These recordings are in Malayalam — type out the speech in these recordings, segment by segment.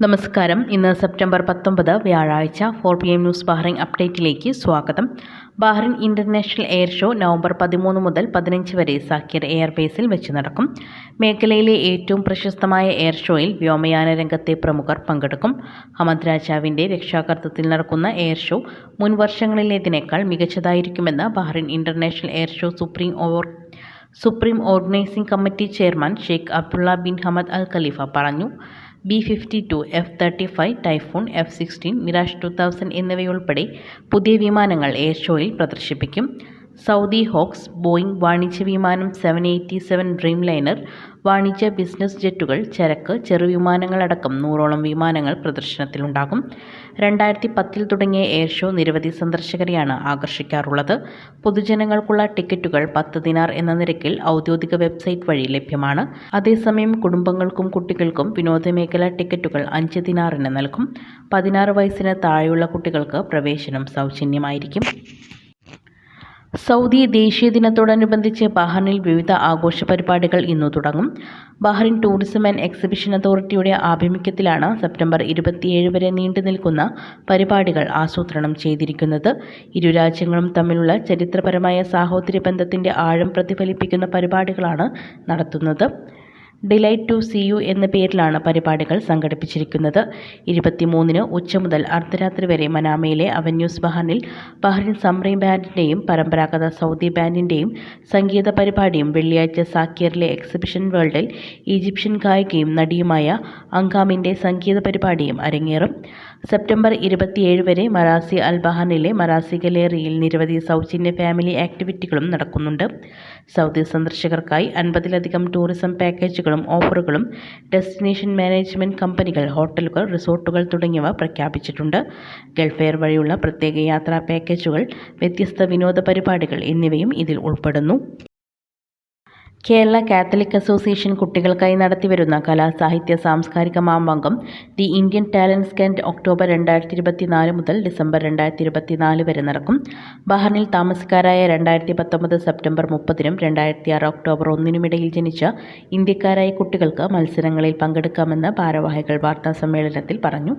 നമസ്കാരം. ഇന്ന് സെപ്റ്റംബർ പത്തൊമ്പത് വ്യാഴാഴ്ച four P M news Bahrain അപ്ഡേറ്റിലേക്ക് സ്വാഗതം. Bahrain international air show November പതിമൂന്ന് മുതൽ പതിനഞ്ച് വരെ സാക്കിർ എയർബേസിൽ വെച്ച് നടക്കും. മേഖലയിലെ ഏറ്റവും പ്രശസ്തമായ എയർ ഷോയിൽ വ്യോമയാന രംഗത്തെ പ്രമുഖർ പങ്കെടുക്കും. ഹമദ് രാജാവിന്റെ രക്ഷാകർത്തത്തിൽ നടക്കുന്ന എയർ ഷോ മുൻ വർഷങ്ങളിലേതിനേക്കാൾ മികച്ചതായിരിക്കുമെന്ന് Bahrain international air show supreme over supreme organising committee chairman Sheikh Abdullah bin Hamad Al Khalifa പറഞ്ഞു. B fifty two F thirty five typhoon F sixteen Mirage two thousand എന്നിവയുൾപ്പെടെ പുതിയ വിമാനങ്ങൾ എയർ ഷോയിൽ പ്രദർശിപ്പിക്കും. സൗദി ഹോക്സ് ബോയിംഗ് വാണിജ്യ വിമാനം seven eighty seven Dreamliner വാണിജ്യ ബിസിനസ് ജെറ്റുകൾ ചരക്ക് ചെറുവിമാനങ്ങളടക്കം നൂറോളം വിമാനങ്ങൾ പ്രദർശനത്തിലുണ്ടാകും. രണ്ടായിരത്തി പത്തിൽ തുടങ്ങിയ എയർ ഷോ നിരവധി സന്ദർശകരെയാണ് ആകർഷിക്കാറുള്ളത്. പൊതുജനങ്ങൾക്കുള്ള ടിക്കറ്റുകൾ പത്ത് ദിനാർ എന്ന നിരക്കിൽ ഔദ്യോഗിക വെബ്സൈറ്റ് വഴി ലഭ്യമാണ്. അതേസമയം കുടുംബങ്ങൾക്കും കുട്ടികൾക്കും വിനോദമേഖല ടിക്കറ്റുകൾ അഞ്ച് ദിനാറിന് നൽകും. പതിനാറ് വയസ്സിന് താഴെയുള്ള കുട്ടികൾക്ക് പ്രവേശനം സൗജന്യമായിരിക്കും. സൗദി ദേശീയ ദിനത്തോടനുബന്ധിച്ച് ബഹ്റിനിൽ വിവിധ ആഘോഷ പരിപാടികൾ ഇന്നു തുടങ്ങും. ബഹ്റിൻ ടൂറിസം ആൻഡ് എക്സിബിഷൻ അതോറിറ്റിയുടെ ആഭിമുഖ്യത്തിലാണ് സെപ്റ്റംബർ ഇരുപത്തിയേഴ് വരെ നീണ്ടു നിൽക്കുന്ന പരിപാടികൾ ആസൂത്രണം ചെയ്തിരിക്കുന്നത്. ഇരു രാജ്യങ്ങളും തമ്മിലുള്ള ചരിത്രപരമായ സാഹോദര്യ ബന്ധത്തിന്റെ ആഴം പ്രതിഫലിപ്പിക്കുന്ന പരിപാടികളാണ് നടത്തുന്നത്. ഡിലൈറ്റ് ടു സി യു എന്ന പേരിലാണ് പരിപാടികൾ സംഘടിപ്പിച്ചിരിക്കുന്നത്. ഇരുപത്തിമൂന്നിന് ഉച്ച മുതൽ അർദ്ധരാത്രി വരെ മനാമയിലെ അവന്യൂസ് ബഹാനിൽ ബഹ്റിൻ സംറീം ബാൻഡിന്റെയും പരമ്പരാഗത സൗദി ബാൻഡിന്റെയും സംഗീത പരിപാടിയും വെള്ളിയാഴ്ച സാക്കിയറിലെ എക്സിബിഷൻ വേൾഡിൽ ഈജിപ്ഷ്യൻ ഗായികയും നടിയുമായ അങ്കാമിന്റെ സംഗീത പരിപാടിയും അരങ്ങേറും. സെപ്റ്റംബർ ഇരുപത്തിയേഴ് വരെ മറാസി അൽബഹാനിലെ മറാസി ഗലേറിയിൽ നിരവധി സൗജന്യ ഫാമിലി ആക്ടിവിറ്റികളും നടക്കുന്നുണ്ട്. സൗദി സന്ദർശകർക്കായി അൻപതിലധികം ടൂറിസം പാക്കേജുകളും ഓഫറുകളും ഡെസ്റ്റിനേഷൻ മാനേജ്മെന്റ് കമ്പനികൾ ഹോട്ടലുകൾ റിസോർട്ടുകൾ തുടങ്ങിയവ പ്രഖ്യാപിച്ചിട്ടുണ്ട്. ഗൾഫ് എയർ വഴിയുള്ള പ്രത്യേക യാത്രാ പാക്കേജുകൾ വ്യത്യസ്ത വിനോദ പരിപാടികൾ എന്നിവയും ഇതിൽ ഉൾപ്പെടുന്നു. കേരള കാത്തലിക് അസോസിയേഷൻ കുട്ടികൾക്കായി നടത്തിവരുന്ന കലാ സാഹിത്യ സാംസ്കാരിക Mamankam the Indian talents scan October രണ്ടായിരത്തി ഇരുപത്തിനാല് മുതൽ ഡിസംബർ രണ്ടായിരത്തി ഇരുപത്തിനാല് വരെ നടക്കും. ബഹ്റിനിൽ താമസക്കാരായ രണ്ടായിരത്തി പത്തൊമ്പത് സെപ്റ്റംബർ മുപ്പതിനും രണ്ടായിരത്തി ആറ് ഒക്ടോബർ ഒന്നിനുമിടയിൽ ജനിച്ച ഇന്ത്യക്കാരായ കുട്ടികൾക്ക് മത്സരങ്ങളിൽ പങ്കെടുക്കാമെന്ന് ഭാരവാഹികൾ വാർത്താ സമ്മേളനത്തിൽ പറഞ്ഞു.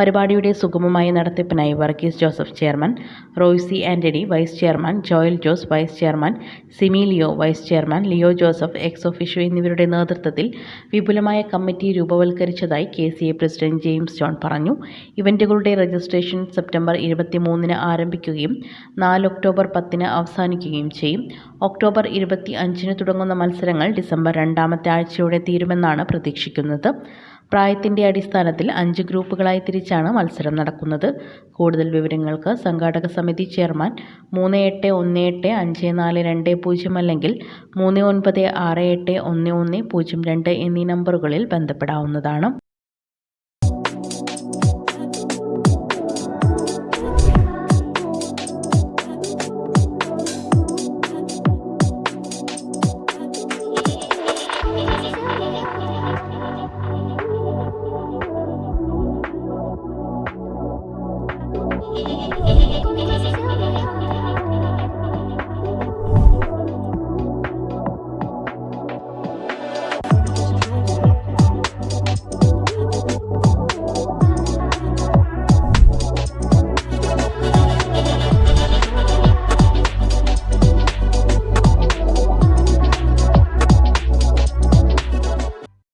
പരിപാടിയുടെ സുഗമമായ നടത്തിപ്പിനായി Varghese Joseph chairman Roysi Antony vice chairman Joel Jose vice chairman Simi Leo vice chairman Leo Joseph ex officio എന്നിവരുടെ നേതൃത്വത്തിൽ വിപുലമായ committee രൂപവൽക്കരിച്ചതായി K C A president James John പറഞ്ഞു. ഇവന്റുകളുടെ രജിസ്ട്രേഷൻ സെപ്റ്റംബർ ഇരുപത്തിമൂന്നിന് ആരംഭിക്കുകയും നാല് ഒക്ടോബർ പത്തിന് അവസാനിക്കുകയും ചെയ്യും. ഒക്ടോബർ ഇരുപത്തി അഞ്ചിന് തുടങ്ങുന്ന മത്സരങ്ങൾ ഡിസംബർ രണ്ടാമത്തെ ആഴ്ചയോടെ തീരുമെന്നാണ് പ്രതീക്ഷിക്കുന്നത്. പ്രായത്തിന്റെ അടിസ്ഥാനത്തിൽ അഞ്ച് ഗ്രൂപ്പുകളായി തിരിച്ചാണ് മത്സരം നടക്കുന്നത്. കൂടുതൽ വിവരങ്ങൾക്ക് സംഘാടക സമിതി ചെയർമാൻ മൂന്ന് എട്ട് ഒന്ന് എട്ട് അഞ്ച് നാല് രണ്ട് പൂജ്യം അല്ലെങ്കിൽ മൂന്ന് ഒൻപത് ആറ് എട്ട് ഒന്ന് ഒന്ന് പൂജ്യം രണ്ട് എന്നീ നമ്പറുകളിൽ ബന്ധപ്പെടാവുന്നതാണ്.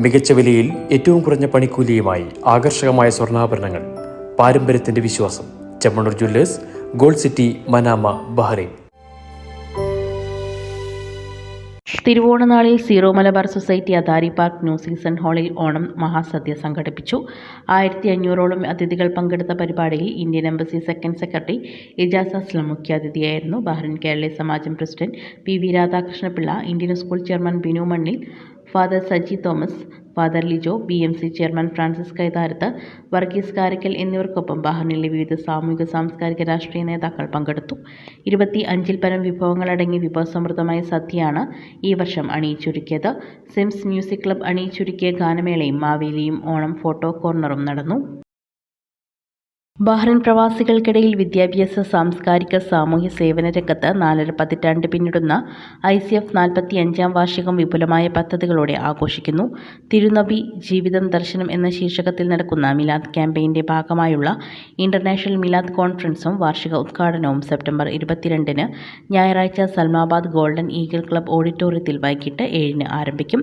മികച്ച വിലയിൽ ഏറ്റവും കുറഞ്ഞ പണിക്കൂലിയുമായി ആകർഷകമായ സ്വർണാഭരണങ്ങൾ. പാരമ്പര്യത്തിന്റെ വിശ്വാസം. Chemmanur jewellers gold city Manama Bahrain. തിരുവോണനാളിൽ Syro Malabar society Adhari park new season ഹാളിൽ ഓണം മഹാസദ്യ സംഘടിപ്പിച്ചു. ആയിരത്തി അഞ്ഞൂറോളം അതിഥികൾ പങ്കെടുത്ത പരിപാടിയിൽ Indian embassy second secretary Ijaz Aslam മുഖ്യാതിഥിയായിരുന്നു. Bahrain Keraleeya Samajam president P V Radhakrishnapillai Indian school chairman Binu Mannil father Saji Thomas father Lijo B M C chairman Francis Kaitharath Varghese Karakkal എന്നിവർക്കൊപ്പം ബഹ്റിനിലെ വിവിധ സാമൂഹിക സാംസ്കാരിക രാഷ്ട്രീയ നേതാക്കൾ പങ്കെടുത്തു. ഇരുപത്തി അഞ്ചിൽ പരം വിഭവങ്ങളടങ്ങിയ വിഭവസമൃദ്ധമായ സദ്യയാണ് ഈ വർഷം അണിയിച്ചൊരുക്കിയത്. സിംസ് മ്യൂസിക് ക്ലബ് അണിയിച്ചൊരുക്കിയ ഗാനമേളയും മാവേലിയും ഓണം ഫോട്ടോ കോർണറും നടന്നു. ബഹ്റിൻ പ്രവാസികൾക്കിടയിൽ വിദ്യാഭ്യാസ സാംസ്കാരിക സാമൂഹ്യ സേവന രംഗത്ത് നാലര പതിറ്റാണ്ട് പിന്നിടുന്ന ഐ സി എഫ് നാൽപ്പത്തി അഞ്ചാം വാർഷികം വിപുലമായ പദ്ധതികളോടെ ആഘോഷിക്കുന്നു. തിരുനബി ജീവിതം ദർശനം എന്ന ശീർഷകത്തിൽ നടക്കുന്ന മിലാദ് ക്യാമ്പയിന്റെ ഭാഗമായുള്ള ഇന്റർനാഷണൽ മിലാദ് കോൺഫറൻസും വാർഷിക ഉദ്ഘാടനവും സെപ്റ്റംബർ ഇരുപത്തിരണ്ടിന് ഞായറാഴ്ച സൽമാബാദ് ഗോൾഡൻ ഈഗിൾ ക്ലബ് ഓഡിറ്റോറിയത്തിൽ വൈകിട്ട് ഏഴിന് ആരംഭിക്കും.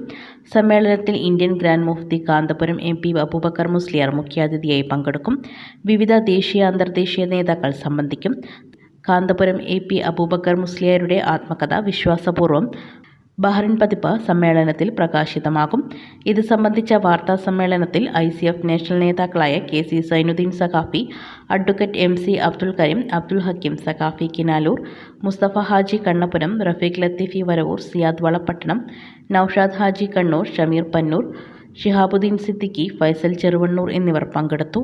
സമ്മേളനത്തിൽ Indian grand Mufti Kanthapuram M P Abubakar Musliyar മുഖ്യാതിഥിയായി പങ്കെടുക്കും. വിവിധ ദേശീയ അന്തർദേശീയ നേതാക്കൾ സംബന്ധിക്കും. കാന്തപുരം എ പി അബൂബക്കർ മുസ്ലിയാരുടെ ആത്മകഥ വിശ്വാസപൂർവം ബഹ്റിൻ പതിപ്പ് സമ്മേളനത്തിൽ പ്രകാശിതമാകും. ഇത് സംബന്ധിച്ച വാർത്താ സമ്മേളനത്തിൽ ഐ സി എഫ് നാഷണൽ നേതാക്കളായ K C Zainuddin Saqafi advocate M C Abdul Kareem Abdul Hakeem Saqafi Kinalur Mustafa Haji Kannapuram Rafeeq Latheefi Varavoor Siyad Valapattanam Naushad Haji Kannur Shameer Pannur Shihabuddin Siddiqui Faisal Cheruvannur എന്നിവർ പങ്കെടുത്തു.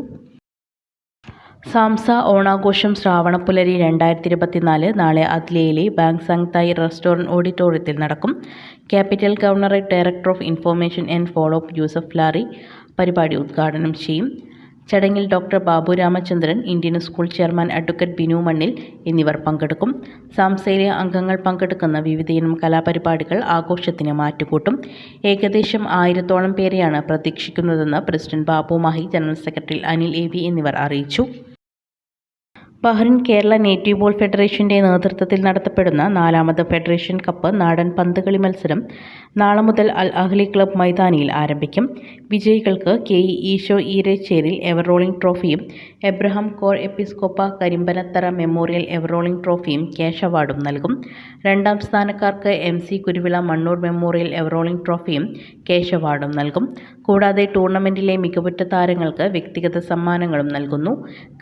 സാംസ ഓണാഘോഷം ശ്രാവണപ്പുലരി രണ്ടായിരത്തി ഇരുപത്തിനാല് നാളെ അത്ലിയയിലെ ബാങ്ക് സംഗ് തായ് റെസ്റ്റോറന്റ് ഓഡിറ്റോറിയത്തിൽ നടക്കും. Capital governorate director of information and follow up Yusuf Lari പരിപാടി ഉദ്ഘാടനം ചെയ്യും. ചടങ്ങിൽ doctor Babu Ramachandran Indian school chairman advocate Binu Mannil എന്നിവർ പങ്കെടുക്കും. സാംസയിലെ അംഗങ്ങൾ പങ്കെടുക്കുന്ന വിവിധയിനം കലാപരിപാടികൾ ആഘോഷത്തിന് മാറ്റുകൂട്ടും. ഏകദേശം ആയിരത്തോളം പേരെയാണ് പ്രതീക്ഷിക്കുന്നതെന്ന് president Babu Mahe general secretary Anil A V എന്നിവർ അറിയിച്ചു. ബഹ്റിൻ കേരള നേറ്റീവ് ബോൾ ഫെഡറേഷന്റെ നേതൃത്വത്തിൽ നടത്തപ്പെടുന്ന നാലാമത് ഫെഡറേഷൻ കപ്പ് നാടൻ പന്തുകളി മത്സരം നാളെ മുതൽ അൽ അഹ്ലി ക്ലബ് മൈതാനിയിൽ ആരംഭിക്കും. വിജയികൾക്ക് K E Esho Eerecheril ever rolling ട്രോഫിയും Abraham Kor Episcopa Karimpanathara memorial ever rolling ട്രോഫിയും cash അവാർഡും നൽകും. രണ്ടാം സ്ഥാനക്കാർക്ക് M C Kuruvila Mannur memorial ever rolling ട്രോഫിയും cash അവാർഡും നൽകും. കൂടാതെ ടൂർണമെന്റിലെ മികവുറ്റ താരങ്ങൾക്ക് വ്യക്തിഗത സമ്മാനങ്ങളും നൽകുന്നു.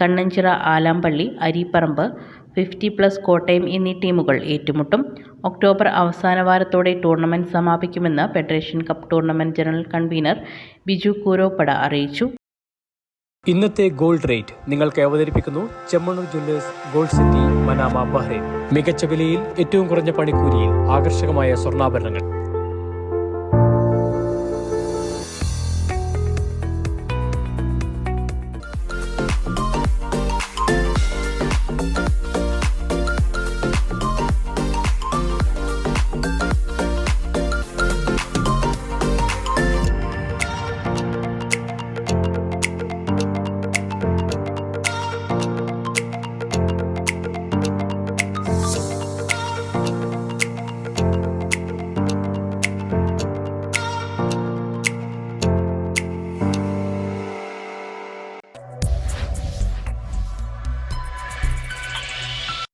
കണ്ണഞ്ചിറ ആലാമ്പള്ളി അരിപ്പറമ്പ് ഫിഫ്റ്റി പ്ലസ് കോട്ടയം എന്നീ ടീമുകൾ ഏറ്റുമുട്ടും. ഒക്ടോബർ അവസാന വാരത്തോടെ tournament സമാപിക്കുമെന്ന് federation cup tournament general convener Biju Kooroppada അറിയിച്ചു. ഇന്നത്തെ ഗോൾഡ് റേറ്റ് നിങ്ങൾക്ക് അവതരിപ്പിക്കുന്നു Chemmanur jewellers gold city Manama Bahrain. മികച്ച വിലയിൽ ഏറ്റവും കുറഞ്ഞ പണിക്കൂലിയിൽ ആകർഷകമായ സ്വർണാഭരണങ്ങൾ.